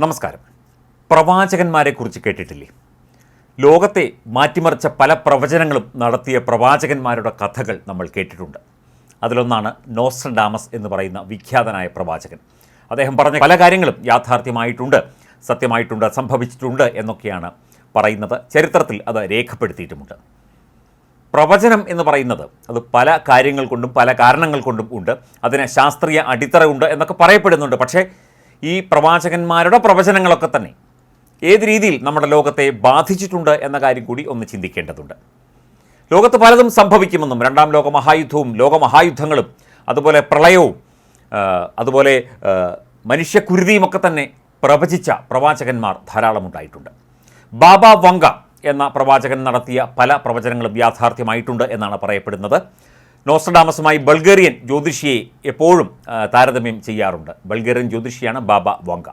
നമസ്കാരം. പ്രവാചകന്മാരെക്കുറിച്ച് കേട്ടിട്ടില്ലേ? ലോകത്തെ മാറ്റിമറിച്ച പല പ്രവചനങ്ങളും നടത്തിയ പ്രവാചകന്മാരുടെ കഥകൾ നമ്മൾ കേട്ടിട്ടുണ്ട്. അതിലൊന്നാണ് നോസ്ട്രഡാമസ് എന്ന് പറയുന്ന വിഖ്യാതനായ പ്രവാചകൻ. അദ്ദേഹം പറഞ്ഞ പല കാര്യങ്ങളും യാഥാർത്ഥ്യമായിട്ടുണ്ട് സത്യമായിട്ടുണ്ട് സംഭവിച്ചിട്ടുണ്ട് എന്നൊക്കെയാണ് പറയുന്നത്. ചരിത്രത്തിൽ അത് രേഖപ്പെടുത്തിയിട്ടുമുണ്ട്. പ്രവചനം എന്ന് പറയുന്നത് അത് പല കാര്യങ്ങൾ കൊണ്ടും പല കാരണങ്ങൾ കൊണ്ടും ഉണ്ട്. അതിന് ശാസ്ത്രീയ അടിത്തറ ഉണ്ട് എന്നൊക്കെ പറയപ്പെടുന്നുണ്ട്. പക്ഷേ ഈ പ്രവാചകന്മാരുടെ പ്രവചനങ്ങളൊക്കെ തന്നെ ഏത് രീതിയിൽ നമ്മുടെ ലോകത്തെ ബാധിച്ചിട്ടുണ്ട് എന്ന കാര്യം കൂടി ഒന്ന് ചിന്തിക്കേണ്ടതുണ്ട്. ലോകത്ത് പലതും സംഭവിക്കുമെന്നും രണ്ടാം ലോക മഹായുദ്ധവും ലോകമഹായുദ്ധങ്ങളും അതുപോലെ പ്രളയവും അതുപോലെ മനുഷ്യക്കുരുതിയുമൊക്കെ തന്നെ പ്രവചിച്ച പ്രവാചകന്മാർ ധാരാളമുണ്ടായിട്ടുണ്ട് ബാബ വങ്ക എന്ന പ്രവാചകൻ നടത്തിയ പല പ്രവചനങ്ങളും യാഥാർത്ഥ്യമായിട്ടുണ്ട് എന്നാണ് പറയപ്പെടുന്നത്. നോസ്ട്രഡാമസുമായി ബൾഗേറിയൻ ജ്യോതിഷിയെ എപ്പോഴും താരതമ്യം ചെയ്യാറുണ്ട്. ബൾഗേറിയൻ ജ്യോതിഷിയാണ് ബാബ വാങ്ക.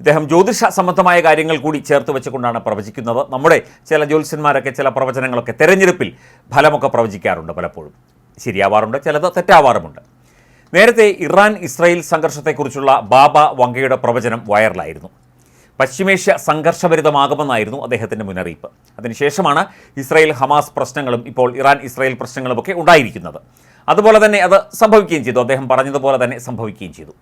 ഇദ്ദേഹം ജ്യോതിഷ സംബന്ധമായ കാര്യങ്ങൾ കൂടി ചേർത്ത് വെച്ചുകൊണ്ടാണ് പ്രവചിക്കുന്നത്. നമ്മുടെ ചില ജ്യോതിഷന്മാരൊക്കെ ചില പ്രവചനങ്ങളൊക്കെ തെരഞ്ഞെടുപ്പിൽ ഫലമൊക്കെ പ്രവചിക്കാറുണ്ട് പലപ്പോഴും. ശരിയാവാറുണ്ട് ചിലത് തെറ്റാവാറുമുണ്ട്. നേരത്തെ ഇറാൻ ഇസ്രായേൽ സംഘർഷത്തെക്കുറിച്ചുള്ള ബാബ വങ്കയുടെ പ്രവചനം വൈറലായിരുന്നു. പശ്ചിമേഷ്യ സംഘർഷഭരിതമാകുമെന്നായിരുന്നു അദ്ദേഹത്തിന്റെ മുന്നറിയിപ്പ്. അതിനുശേഷമാണ് ഇസ്രായേൽ ഹമാസ് പ്രശ്നങ്ങളും ഇപ്പോൾ ഇറാൻ ഇസ്രായേൽ പ്രശ്നങ്ങളുമൊക്കെ ഉണ്ടായിരിക്കുന്നത്. അതുപോലെ തന്നെ അത് സംഭവിക്കുകയും ചെയ്തു. അദ്ദേഹം പറഞ്ഞതുപോലെ തന്നെ സംഭവിക്കുകയും ചെയ്തു.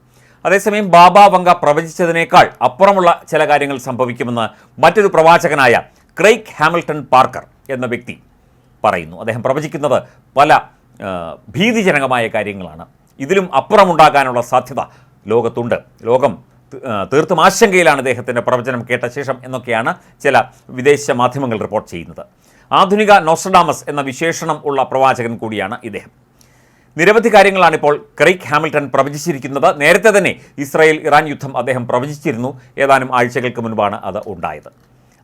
അതേസമയം ബാബ വങ്ക പ്രവചിച്ചതിനേക്കാൾ അപ്പുറമുള്ള ചില കാര്യങ്ങൾ സംഭവിക്കുമെന്ന് മറ്റൊരു പ്രവാചകനായ ക്രൈക്ക് ഹാമിൽട്ടൺ പാർക്കർ എന്ന വ്യക്തി പറയുന്നു. അദ്ദേഹം പ്രവചിക്കുന്നത് പല ഭീതിജനകമായ കാര്യങ്ങളാണ്. ഇതിലും അപ്പുറമുണ്ടാകാനുള്ള സാധ്യത ലോകത്തുണ്ട്. ലോകം തീർത്തും ആശങ്കയിലാണ് ഇദ്ദേഹത്തിന്റെ പ്രവചനം കേട്ട ശേഷം എന്നൊക്കെയാണ് ചില വിദേശ മാധ്യമങ്ങൾ റിപ്പോർട്ട് ചെയ്യുന്നത്. ആധുനിക നോസ്ട്രഡാമസ് എന്ന വിശേഷണം ഉള്ള പ്രവാചകൻ കൂടിയാണ് ഇദ്ദേഹം. നിരവധി കാര്യങ്ങളാണ് ഇപ്പോൾ ക്രെയ്ഗ് ഹാമിൽട്ടൺ പ്രവചിച്ചിരിക്കുന്നത്. നേരത്തെ തന്നെ ഇസ്രായേൽ ഇറാൻ യുദ്ധം അദ്ദേഹം പ്രവചിച്ചിരുന്നു. ഏതാനും ആഴ്ചകൾക്ക് മുൻപാണ് അത് ഉണ്ടായത്.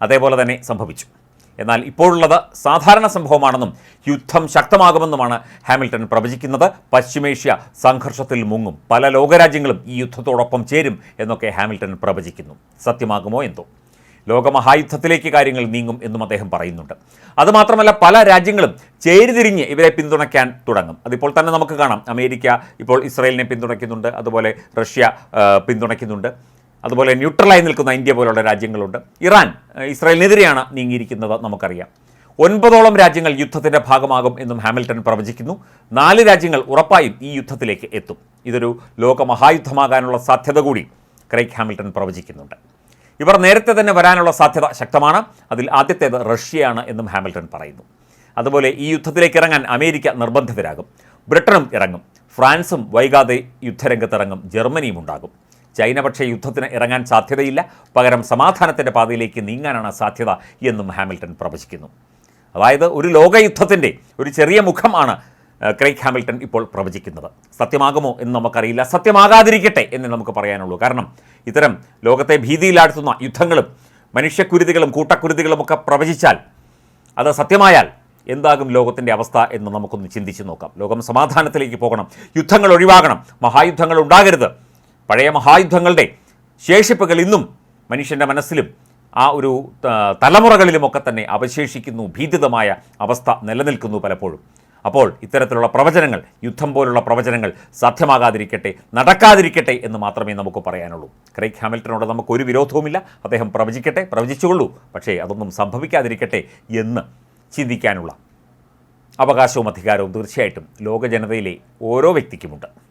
അതേപോലെ തന്നെ സംഭവിച്ചു. എന്നാൽ ഇപ്പോഴുള്ളത് സാധാരണ സംഭവമാണെന്നും യുദ്ധം ശക്തമാകുമെന്നുമാണ് ഹാമിൽട്ടൺ പ്രവചിക്കുന്നത്. പശ്ചിമേഷ്യ സംഘർഷത്തിൽ മുങ്ങും. പല ലോകരാജ്യങ്ങളും ഈ യുദ്ധത്തോടൊപ്പം ചേരും എന്നൊക്കെ ഹാമിൽട്ടൺ പ്രവചിക്കുന്നു. സത്യമാകുമോ എന്തോ? ലോകമഹായുദ്ധത്തിലേക്ക് കാര്യങ്ങൾ നീങ്ങും എന്നും അദ്ദേഹം പറയുന്നുണ്ട്. അതുമാത്രമല്ല പല രാജ്യങ്ങളും ചേരിതിരിഞ്ഞ് ഇവരെ പിന്തുണയ്ക്കാൻ തുടങ്ങും. അതിപ്പോൾ തന്നെ നമുക്ക് കാണാം. അമേരിക്ക ഇപ്പോൾ ഇസ്രയേലിനെ പിന്തുണയ്ക്കുന്നുണ്ട്. അതുപോലെ റഷ്യ പിന്തുണയ്ക്കുന്നുണ്ട്. അതുപോലെ ന്യൂട്രലായി നിൽക്കുന്ന ഇന്ത്യ പോലുള്ള രാജ്യങ്ങളുണ്ട്. ഇറാൻ ഇസ്രായേലിനെതിരെയാണ് നീങ്ങിയിരിക്കുന്നത് നമുക്കറിയാം. ഒൻപതോളം രാജ്യങ്ങൾ യുദ്ധത്തിന്റെ ഭാഗമാകും എന്നും ഹാമിൽട്ടൺ പ്രവചിക്കുന്നു. നാല് രാജ്യങ്ങൾ ഉറപ്പായും ഈ യുദ്ധത്തിലേക്ക് എത്തും. ഇതൊരു ലോകമഹായുദ്ധമാകാനുള്ള സാധ്യത കൂടി ക്രൈക്ക് ഹാമിൽട്ടൺ പ്രവചിക്കുന്നുണ്ട്. ഇവർ നേരത്തെ തന്നെ വരാനുള്ള സാധ്യത ശക്തമാണ്. അതിൽ ആദ്യത്തേത് റഷ്യയാണ് എന്നും ഹാമിൽട്ടൺ പറയുന്നു. അതുപോലെ ഈ യുദ്ധത്തിലേക്ക് ഇറങ്ങാൻ അമേരിക്ക നിർബന്ധിതരാകും. ബ്രിട്ടനും ഇറങ്ങും. ഫ്രാൻസും വൈകാതെ യുദ്ധരംഗത്തിറങ്ങും. ജർമ്മനിയും ഉണ്ടാകും. ചൈന പക്ഷേ യുദ്ധത്തിന് ഇറങ്ങാൻ സാധ്യതയില്ല. പകരം സമാധാനത്തിന്റെ പാതയിലേക്ക് നീങ്ങാനാണ് സാധ്യത എന്നും ഹാമിൽട്ടൺ പ്രവചിക്കുന്നു. അതായത് ഒരു ലോകയുദ്ധത്തിന്റെ ഒരു ചെറിയ മുഖമാണ് ക്രൈക് ഹാമിൽട്ടൺ ഇപ്പോൾ പ്രവചിക്കുന്നത്. സത്യമാകുമോ എന്ന് നമുക്കറിയില്ല. സത്യമാകാതിരിക്കട്ടെ എന്ന് നമുക്ക് പറയാനുള്ളൂ. കാരണം ഇത്തരം ലോകത്തെ ഭീതിയിലാഴ്ത്തുന്ന യുദ്ധങ്ങളും മനുഷ്യക്കുരുതികളും കൂട്ടക്കുരുതികളും ഒക്കെ പ്രവചിച്ചാൽ അത് സത്യമായാൽ എന്താകും ലോകത്തിന്റെ അവസ്ഥ എന്ന് നമുക്കൊന്ന് ചിന്തിച്ച് നോക്കാം. ലോകം സമാധാനത്തിലേക്ക് പോകണം. യുദ്ധങ്ങൾ ഒഴിവാകണം. മഹായുദ്ധങ്ങൾ ഉണ്ടാകരുത്. പഴയ മഹായുദ്ധങ്ങളുടെ ശേഷിപ്പുകൾ ഇന്നും മനുഷ്യന്റെ മനസ്സിലും ആ ഒരു തലമുറകളിലുമൊക്കെ തന്നെ അവശേഷിക്കുന്നു ഭീതിതമായ അവസ്ഥ നിലനിൽക്കുന്നു പലപ്പോഴും. അപ്പോൾ ഇത്തരത്തിലുള്ള പ്രവചനങ്ങൾ യുദ്ധം പോലുള്ള പ്രവചനങ്ങൾ സാധ്യമാകാതിരിക്കട്ടെ നടക്കാതിരിക്കട്ടെ എന്ന് മാത്രമേ നമുക്ക് പറയാനുള്ളൂ. ക്രൈക് ഹാമിൽട്ടനോട് നമുക്ക് ഒരു വിരോധവുമില്ല. അദ്ദേഹം പ്രവചിക്കട്ടെ പ്രവചിച്ചുകൊള്ളൂ. പക്ഷേ അതൊന്നും സംഭവിക്കാതിരിക്കട്ടെ എന്ന് ചിന്തിക്കാനുള്ള അവകാശവും അധികാരവും തീർച്ചയായിട്ടും ലോകജനതയിലെ ഓരോ വ്യക്തിക്കുമുണ്ട്.